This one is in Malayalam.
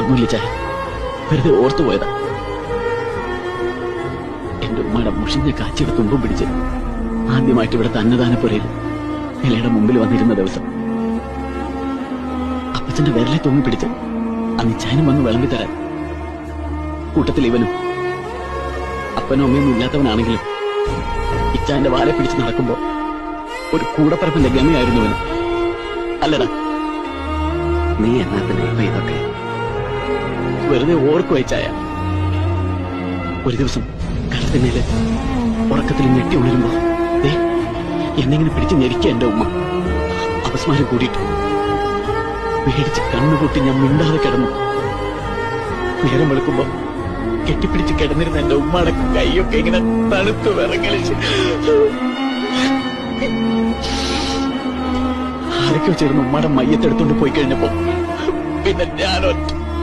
ഒന്നുമില്ല ചായ വെറുതെ ഓർത്തു പോയതാ. എന്റെ ഉമ്മയുടെ മുഷിഞ്ഞ കാച്ചിയുടെ തുമ്പും പിടിച്ച് ആദ്യമായിട്ട് ഇവിടെ അന്നദാനപ്പുരയിൽ ഇലയുടെ മുമ്പിൽ വന്നിരുന്ന ദിവസം അപ്പച്ചന്റെ വിരലെ തൂങ്ങി പിടിച്ച് അന്ന് ഇച്ചാനും വന്ന് വിളമ്പി തരാൻ കൂട്ടത്തിൽ ഇവനും അപ്പനും അമ്മയൊന്നും ഇല്ലാത്തവനാണെങ്കിലും ഇച്ചാന്റെ വാലെ പിടിച്ച് നടക്കുമ്പോ ഒരു കൂടപ്പറപ്പിന്റെ ഗമയായിരുന്നു ഇവന്. അല്ലടാ. നീ എന്നാ തന്നെ ഇതൊക്കെ വെറുതെ ഓർക്കുവായി ചായ ഒരു ദിവസം കടത്തിന്മേൽ ഉറക്കത്തിൽ ഞെട്ടി ഉണരുമ്പോ ദേ എന്നെങ്ങനെ പിടിച്ച് ഞെരിക്കുക എന്റെ ഉമ്മ. അപസ്മാരം കൂടിയിട്ട് പേടിച്ച് കണ്ണുപൊട്ടി ഞാൻ മിണ്ടാതെ കിടന്നു. നേരം വെളുക്കുമ്പോ കെട്ടിപ്പിടിച്ച് കിടന്നിരുന്ന എന്റെ ഉമ്മയുടെ കൈയൊക്കെ ഇങ്ങനെ തണുത്ത് വിറങ്ങലിച്ച് ആരൊക്കെ ചേർന്ന് ഉമ്മയുടെ മയ്യത്തെടുത്തോണ്ട് പോയി കഴിഞ്ഞപ്പോ പിന്നെ ഞാനൊറ്റ